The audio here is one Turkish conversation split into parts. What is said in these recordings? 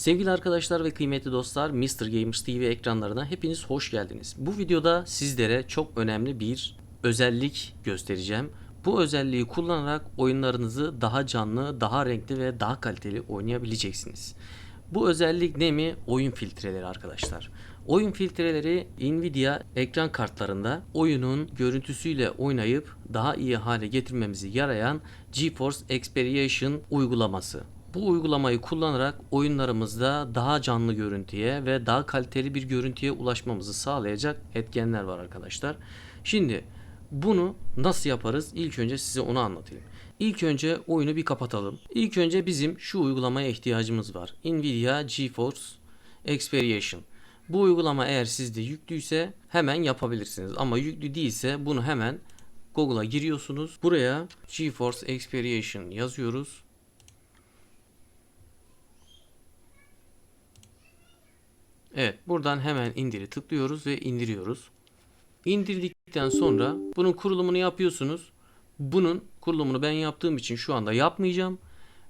Sevgili arkadaşlar ve kıymetli dostlar Mr. Gamers TV ekranlarına hepiniz hoş geldiniz. Bu videoda sizlere çok önemli bir özellik göstereceğim. Bu özelliği kullanarak oyunlarınızı daha canlı, daha renkli ve daha kaliteli oynayabileceksiniz. Bu özellik ne mi? Oyun filtreleri arkadaşlar. Oyun filtreleri Nvidia ekran kartlarında oyunun görüntüsüyle oynayıp daha iyi hale getirmemizi yarayan GeForce Experience uygulaması. Bu uygulamayı kullanarak oyunlarımızda daha canlı görüntüye ve daha kaliteli bir görüntüye ulaşmamızı sağlayacak etkenler var arkadaşlar. Şimdi bunu nasıl yaparız? İlk önce size onu anlatayım. İlk önce oyunu bir kapatalım. İlk önce bizim şu uygulamaya ihtiyacımız var. Nvidia GeForce Experience. Bu uygulama eğer sizde yüklüyse hemen yapabilirsiniz. Ama yüklü değilse bunu hemen Google'a giriyorsunuz. Buraya GeForce Experience yazıyoruz. Evet buradan hemen indiri tıklıyoruz ve indiriyoruz. İndirdikten sonra bunun kurulumunu yapıyorsunuz. Bunun kurulumunu ben yaptığım için şu anda yapmayacağım.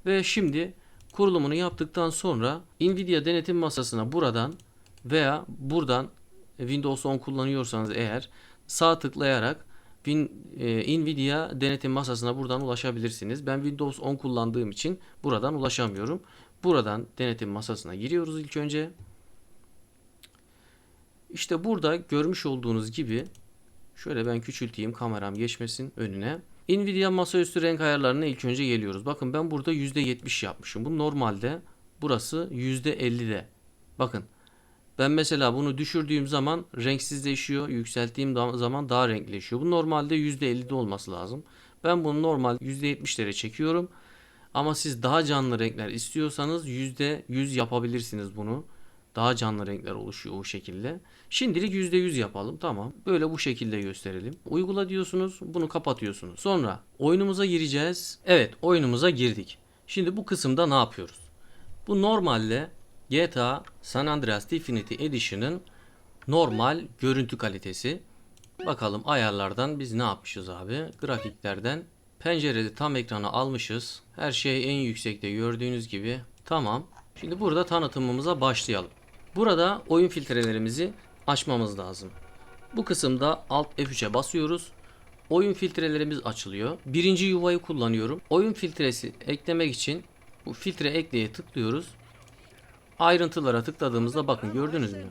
Ve şimdi kurulumunu yaptıktan sonra Nvidia denetim masasına buradan veya buradan Windows 10 kullanıyorsanız eğer sağ tıklayarak e, Nvidia denetim masasına buradan ulaşabilirsiniz. Ben Windows 10 kullandığım için buradan ulaşamıyorum. Buradan denetim masasına giriyoruz ilk önce. İşte burada görmüş olduğunuz gibi şöyle ben küçülteyim kameram geçmesin önüne. Nvidia masaüstü renk ayarlarına ilk önce geliyoruz. Bakın ben burada %70 yapmışım. Bu normalde burası %50'de. Bakın ben mesela bunu düşürdüğüm zaman renksizleşiyor. Yükselttiğim zaman daha renkleşiyor. Bu normalde %50'de olması lazım. Ben bunu normal %70'lere çekiyorum. Ama siz daha canlı renkler istiyorsanız %100 yapabilirsiniz bunu. Daha canlı renkler oluşuyor o şekilde. Şimdilik %100 yapalım. Tamam. Böyle bu şekilde gösterelim. Uygula diyorsunuz. Bunu kapatıyorsunuz. Sonra oyunumuza gireceğiz. Evet oyunumuza girdik. Şimdi bu kısımda ne yapıyoruz? Bu normalde GTA San Andreas Definitive Edition'ın normal görüntü kalitesi. Bakalım ayarlardan biz ne yapmışız abi? Grafiklerden pencerede tam ekranı almışız. Her şey en yüksekte gördüğünüz gibi. Tamam. Şimdi burada tanıtımımıza başlayalım. Burada oyun filtrelerimizi açmamız lazım. Bu kısımda Alt F3'e basıyoruz. Oyun filtrelerimiz açılıyor. Birinci yuvayı kullanıyorum. Oyun filtresi eklemek için bu filtre ekleye tıklıyoruz. Ayrıntılara tıkladığımızda bakın gördünüz mü?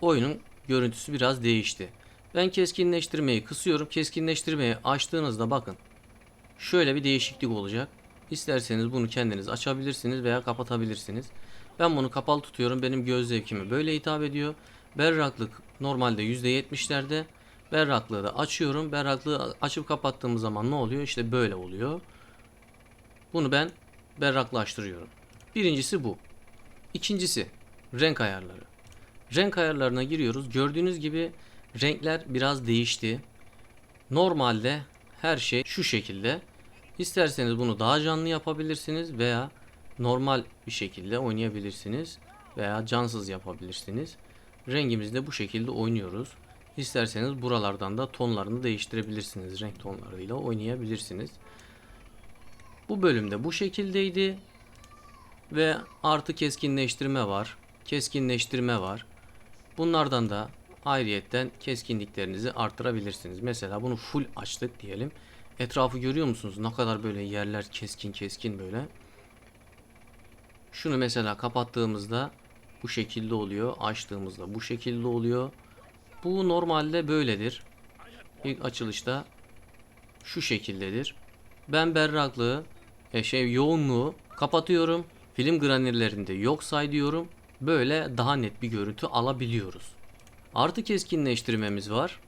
Oyunun görüntüsü biraz değişti. Ben keskinleştirmeyi kısıyorum. Keskinleştirmeyi açtığınızda bakın. Şöyle bir değişiklik olacak. İsterseniz bunu kendiniz açabilirsiniz veya kapatabilirsiniz. Ben bunu kapalı tutuyorum. Benim göz zevkime böyle hitap ediyor. Berraklık normalde %70'lerde. Berraklığı da açıyorum. Berraklığı açıp kapattığım zaman ne oluyor? İşte böyle oluyor. Bunu ben berraklaştırıyorum. Birincisi bu. İkincisi renk ayarları. Renk ayarlarına giriyoruz. Gördüğünüz gibi renkler biraz değişti. Normalde her şey şu şekilde. İsterseniz bunu daha canlı yapabilirsiniz veya normal bir şekilde oynayabilirsiniz veya cansız yapabilirsiniz. Rengimizde bu şekilde oynuyoruz. İsterseniz buralardan da tonlarını değiştirebilirsiniz. Renk tonlarıyla oynayabilirsiniz. Bu bölümde bu şekildeydi. Ve artı keskinleştirme var. Keskinleştirme var. Bunlardan da ayrıyetten keskinliklerinizi arttırabilirsiniz. Mesela bunu full açtık diyelim. Etrafı görüyor musunuz? Ne kadar böyle yerler keskin keskin böyle. Şunu mesela kapattığımızda bu şekilde oluyor. Açtığımızda bu şekilde oluyor. Bu normalde böyledir. İlk açılışta şu şekildedir. Ben berraklığı, e şey yoğunluğu kapatıyorum. Film granürlerinde yok say diyorum. Böyle daha net bir görüntü alabiliyoruz. Artı keskinleştirmemiz var.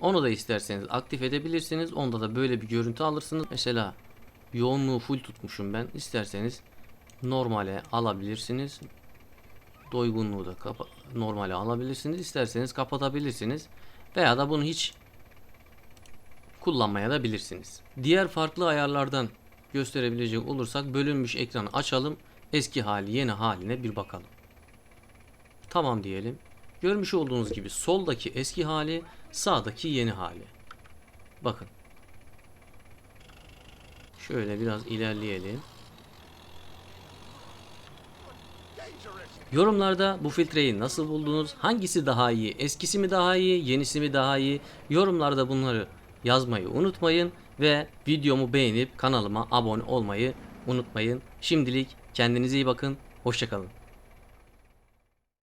Onu da isterseniz aktif edebilirsiniz. Onda da böyle bir görüntü alırsınız. Mesela yoğunluğu full tutmuşum ben. İsterseniz normale alabilirsiniz. Doygunluğu da normale alabilirsiniz. İsterseniz kapatabilirsiniz. Veya da bunu hiç kullanmaya da bilirsiniz. Diğer farklı ayarlardan gösterebilecek olursak bölünmüş ekranı açalım. Eski hali yeni haline bir bakalım. Tamam diyelim. Görmüş olduğunuz gibi soldaki eski hali, sağdaki yeni hali. Bakın. Şöyle biraz ilerleyelim. Yorumlarda bu filtreyi nasıl buldunuz? Hangisi daha iyi? Eskisi mi daha iyi? Yenisi mi daha iyi? Yorumlarda bunları yazmayı unutmayın ve videomu beğenip kanalıma abone olmayı unutmayın. Şimdilik kendinize iyi bakın. Hoşçakalın.